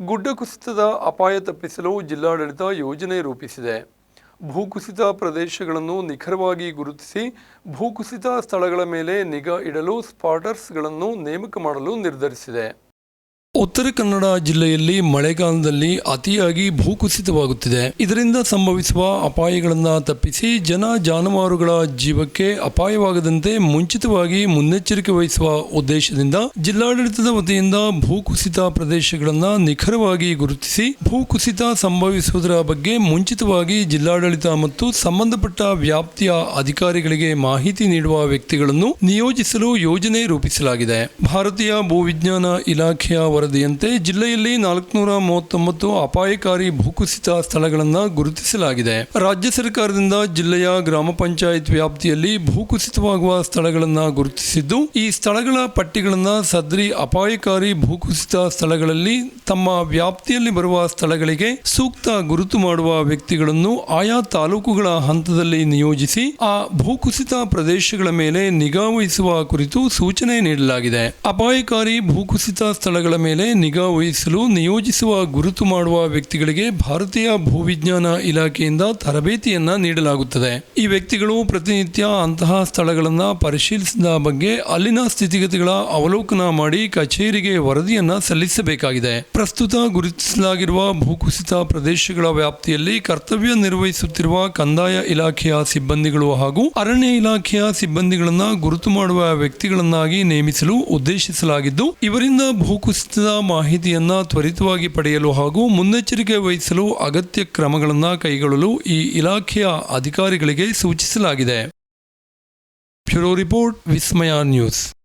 ಗುಡ್ಡ ಕುಸಿತದ ಅಪಾಯ ತಪ್ಪಿಸಲು ಜಿಲ್ಲಾಡಳಿತ ಯೋಜನೆ ರೂಪಿಸಿದೆ. ಭೂಕುಸಿತ ಪ್ರದೇಶಗಳನ್ನು ನಿಖರವಾಗಿ ಗುರುತಿಸಿ ಭೂಕುಸಿತ ಸ್ಥಳಗಳ ಮೇಲೆ ನಿಗಾ ಇಡಲು ಸ್ಪಾಟರ್ಸ್ಗಳನ್ನು ನೇಮಕ ಮಾಡಲು ನಿರ್ಧರಿಸಿದೆ. ಉತ್ತರ ಕನ್ನಡ ಜಿಲ್ಲೆಯಲ್ಲಿ ಮಳೆಗಾಲದಲ್ಲಿ ಅತಿಯಾಗಿ ಭೂಕುಸಿತವಾಗುತ್ತಿದೆ ಇದರಿಂದ ಸಂಭವಿಸುವ ಅಪಾಯಗಳನ್ನು ತಪ್ಪಿಸಿ ಜನ ಜಾನುವಾರುಗಳ ಜೀವಕ್ಕೆ ಅಪಾಯವಾಗದಂತೆ ಮುಂಚಿತವಾಗಿ ಮುನ್ನೆಚ್ಚರಿಕೆ ವಹಿಸುವ ಉದ್ದೇಶದಿಂದ ಜಿಲ್ಲಾಡಳಿತದ ವತಿಯಿಂದ ಭೂಕುಸಿತ ಪ್ರದೇಶಗಳನ್ನು ನಿಖರವಾಗಿ ಗುರುತಿಸಿ ಭೂಕುಸಿತ ಸಂಭವಿಸುವುದರ ಬಗ್ಗೆ ಮುಂಚಿತವಾಗಿ ಜಿಲ್ಲಾಡಳಿತ ಮತ್ತು ಸಂಬಂಧಪಟ್ಟ ವ್ಯಾಪ್ತಿಯ ಅಧಿಕಾರಿಗಳಿಗೆ ಮಾಹಿತಿ ನೀಡುವ ವ್ಯಕ್ತಿಗಳನ್ನು ನಿಯೋಜಿಸಲು ಯೋಜನೆ ರೂಪಿಸಲಾಗಿದೆ. ಭಾರತೀಯ ಭೂವಿಜ್ಞಾನ ಇಲಾಖೆಯ ವರದಿಯಂತೆ ಜಿಲ್ಲೆಯಲ್ಲಿ ನಾಲ್ಕುನೂರ ಮೂವತ್ತೊಂಬತ್ತು ಅಪಾಯಕಾರಿ ಭೂಕುಸಿತ ಸ್ಥಳಗಳನ್ನು ಗುರುತಿಸಲಾಗಿದೆ. ರಾಜ್ಯ ಸರ್ಕಾರದಿಂದ ಜಿಲ್ಲೆಯ ಗ್ರಾಮ ಪಂಚಾಯತ್ ವ್ಯಾಪ್ತಿಯಲ್ಲಿ ಭೂಕುಸಿತವಾಗುವ ಸ್ಥಳಗಳನ್ನು ಗುರುತಿಸಿದ್ದು, ಈ ಸ್ಥಳಗಳ ಪಟ್ಟಿಗಳನ್ನು ಸದ್ರಿ ಅಪಾಯಕಾರಿ ಭೂಕುಸಿತ ಸ್ಥಳಗಳಲ್ಲಿ ತಮ್ಮ ವ್ಯಾಪ್ತಿಯಲ್ಲಿ ಬರುವ ಸ್ಥಳಗಳಿಗೆ ಸೂಕ್ತ ಗುರುತು ಮಾಡುವ ವ್ಯಕ್ತಿಗಳನ್ನು ಆಯಾ ತಾಲೂಕುಗಳ ಹಂತದಲ್ಲಿ ನಿಯೋಜಿಸಿ, ಆ ಭೂಕುಸಿತ ಪ್ರದೇಶಗಳ ಮೇಲೆ ನಿಗಾ ವಹಿಸುವ ಕುರಿತು ಸೂಚನೆ ನೀಡಲಾಗಿದೆ. ಅಪಾಯಕಾರಿ ಭೂಕುಸಿತ ಸ್ಥಳಗಳ ಮೇಲೆ ನಿಗಾ ವಹಿಸಲು ನಿಯೋಜಿಸುವ ಗುರುತು ಮಾಡುವ ವ್ಯಕ್ತಿಗಳಿಗೆ ಭಾರತೀಯ ಭೂವಿಜ್ಞಾನ ಇಲಾಖೆಯಿಂದ ತರಬೇತಿಯನ್ನ ನೀಡಲಾಗುತ್ತದೆ. ಈ ವ್ಯಕ್ತಿಗಳು ಪ್ರತಿನಿತ್ಯ ಅಂತಹ ಸ್ಥಳಗಳನ್ನ ಪರಿಶೀಲಿಸಿದ ಬಗ್ಗೆ ಅಲ್ಲಿನ ಸ್ಥಿತಿಗತಿಗಳ ಅವಲೋಕನ ಮಾಡಿ ಕಚೇರಿಗೆ ವರದಿಯನ್ನ ಸಲ್ಲಿಸಬೇಕಾಗಿದೆ. ಪ್ರಸ್ತುತ ಗುರುತಿಸಲಾಗಿರುವ ಭೂಕುಸಿತ ಪ್ರದೇಶಗಳ ವ್ಯಾಪ್ತಿಯಲ್ಲಿ ಕರ್ತವ್ಯ ನಿರ್ವಹಿಸುತ್ತಿರುವ ಕಂದಾಯ ಇಲಾಖೆಯ ಸಿಬ್ಬಂದಿಗಳು ಹಾಗೂ ಅರಣ್ಯ ಇಲಾಖೆಯ ಸಿಬ್ಬಂದಿಗಳನ್ನ ಗುರುತು ಮಾಡುವ ವ್ಯಕ್ತಿಗಳನ್ನಾಗಿ ನೇಮಿಸಲು ಉದ್ದೇಶಿಸಲಾಗಿದ್ದು, ಇವರಿಂದ ಭೂಕುಸಿತದ ಮಾಹಿತಿಯನ್ನ ತ್ವರಿತವಾಗಿ ಪಡೆಯಲು ಹಾಗೂ ಮುನ್ನೆಚ್ಚರಿಕೆ ವಹಿಸಲು ಅಗತ್ಯ ಕ್ರಮಗಳನ್ನು ಕೈಗೊಳ್ಳಲು ಈ ಇಲಾಖೆಯ ಅಧಿಕಾರಿಗಳಿಗೆ ಸೂಚಿಸಲಾಗಿದೆ. Bureau report Vismaya news.